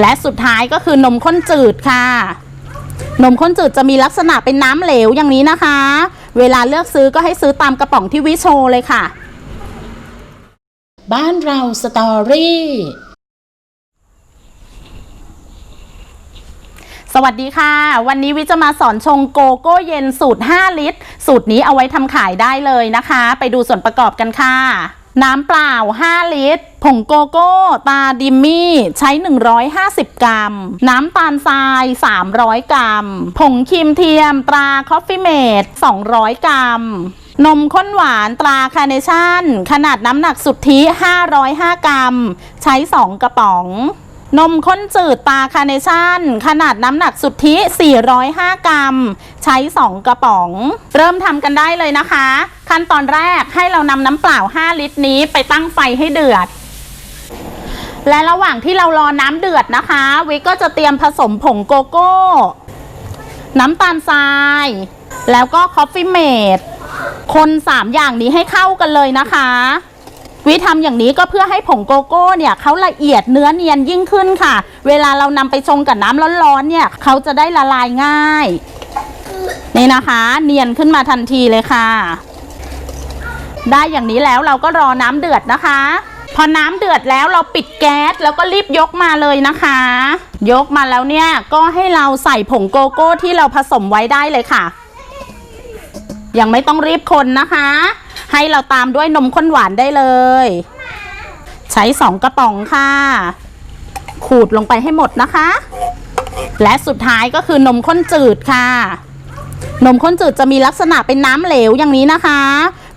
และสุดท้ายก็คือนมข้นจืดค่ะ นมข้นจืดจะมีลักษณะเป็นน้ำเหลวอย่างนี้นะคะ เวลาเลือกซื้อก็ให้ซื้อตามกระป๋องที่วิโชว์เลยค่ะ บ้านเราสตอรี่สวัสดีค่ะ วันนี้วิจะมาสอนชงโกโก้เย็นสูตร 5 ลิตร สูตรนี้เอาไว้ทำขายได้เลยนะคะ ไปดูส่วนประกอบกันค่ะ น้ำเปล่า 5 ลิตร ผงโกโก้ ตาดิมมี่ ใช้ 150 กรัม น้ำตาลทราย 300 กรัม ผงครีมเทียม ตราคอฟฟี่เมด200 กรัม นมข้นหวานตราคาร์เนชั่น ขนาดน้ำหนักสุทธิ 505 กรัม ใช้ 2 กระป๋อง นมข้นจืดตาคาร์เนชั่น ขนาดน้ำหนักสุทธิ 405 กรัม ใช้ 2 กระป๋อง เริ่มทำกันได้เลยนะคะ ขั้นตอนแรกให้เรานำน้ำเปล่า 5 ลิตรนี้ไปตั้งไฟให้เดือด และระหว่างที่เรารอน้ำเดือดนะคะ วิก็จะเตรียมผสมผงโกโก้ น้ำตาลทราย แล้วก็คอฟฟี่เมดคน 3 อย่างนี้ให้เข้ากันเลยนะคะ วิธีทำอย่างนี้ก็เพื่อให้ผงโกโก้เนี่ยเขาละเอียดเนื้อเนียนยิ่งขึ้นค่ะ เวลาเรานำไปชงกับน้ำร้อนๆเนี่ยเขาจะได้ละลายง่าย นี่นะคะ เนียนขึ้นมาทันทีเลยค่ะ ได้อย่างนี้แล้วเราก็รอน้ำเดือดนะคะ พอน้ำเดือดแล้วเราปิดแก๊สแล้วก็รีบยกมาเลยนะคะ ยกมาแล้วเนี่ยก็ให้เราใส่ผงโกโก้ที่เราผสมไว้ได้เลยค่ะ ยังไม่ต้องรีบคนนะคะ ให้เราตามด้วยนมข้นหวานได้เลย ใช้สองกระป๋องค่ะ ขูดลงไปให้หมดนะคะ และสุดท้ายก็คือนมข้นจืดค่ะ นมข้นจืดจะมีลักษณะเป็นน้ำเหลวอย่างนี้นะคะ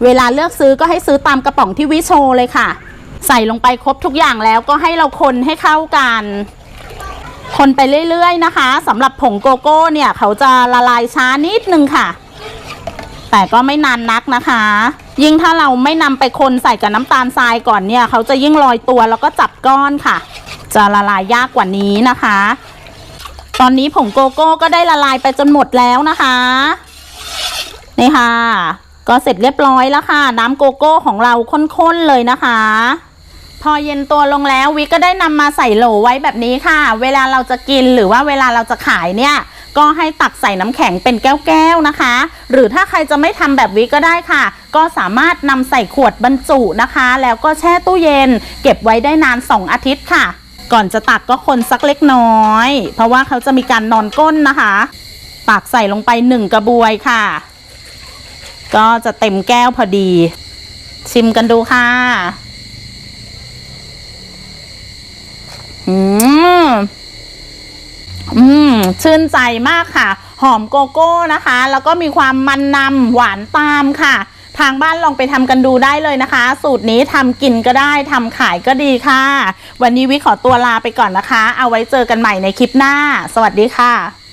เวลาเลือกซื้อก็ให้ซื้อตามกระป๋องที่วิโชเลยค่ะ ใส่ลงไปครบทุกอย่างแล้วก็ให้เราคนให้เข้ากันคนไปเรื่อยๆนะคะสำหรับผงโกโก้เนี่ย เขาจะละลายช้านิดนึงค่ะ แต่ก็ไม่นานนักนะคะ ยิ่งถ้าเราไม่นำไปคนใส่กับน้ำตาลทรายก่อนเนี่ย เขาจะยิ่งลอยตัวแล้วก็จับก้อนค่ะ จะละลายยากกว่านี้นะคะ ตอนนี้ผงโกโก้ก็ได้ละลายไปจนหมดแล้วนะคะนี่ค่ะ ก็เสร็จเรียบร้อยแล้วค่ะ น้ำโกโก้ของเราข้นๆเลยนะคะพอเย็นตัวลงแล้ววิก็ได้นำมาใส่โหลไว้แบบนี้ค่ะ เวลาเราจะกินหรือว่าเวลาเราจะขายเนี่ย ก็ให้ตักใส่น้ำแข็งเป็นแก้วๆนะคะ หรือถ้าใครจะไม่ทำแบบวิก็ได้ค่ะ ก็สามารถนำใส่ขวดบรรจุนะคะ แล้วก็แช่ตู้เย็น เก็บไว้ได้นาน 2 อาทิตย์ค่ะ ก่อนจะตักก็คนสักเล็กน้อย เพราะว่าเขาจะมีการนอนก้นนะคะตักใส่ลงไปหนึ่งกระบวยค่ะ ก็จะเต็มแก้วพอดี ชิมกันดูค่ะ อืม อืม ชื่นใจมากค่ะ หอมโกโก้นะคะ แล้วก็มีความมันนำหวานตามค่ะ ทางบ้านลองไปทำกันดูได้เลยนะคะ สูตรนี้ทำกินก็ได้ทำขายก็ดีค่ะ วันนี้วิขอตัวลาไปก่อนนะคะ เอาไว้เจอกันใหม่ในคลิปหน้า สวัสดีค่ะ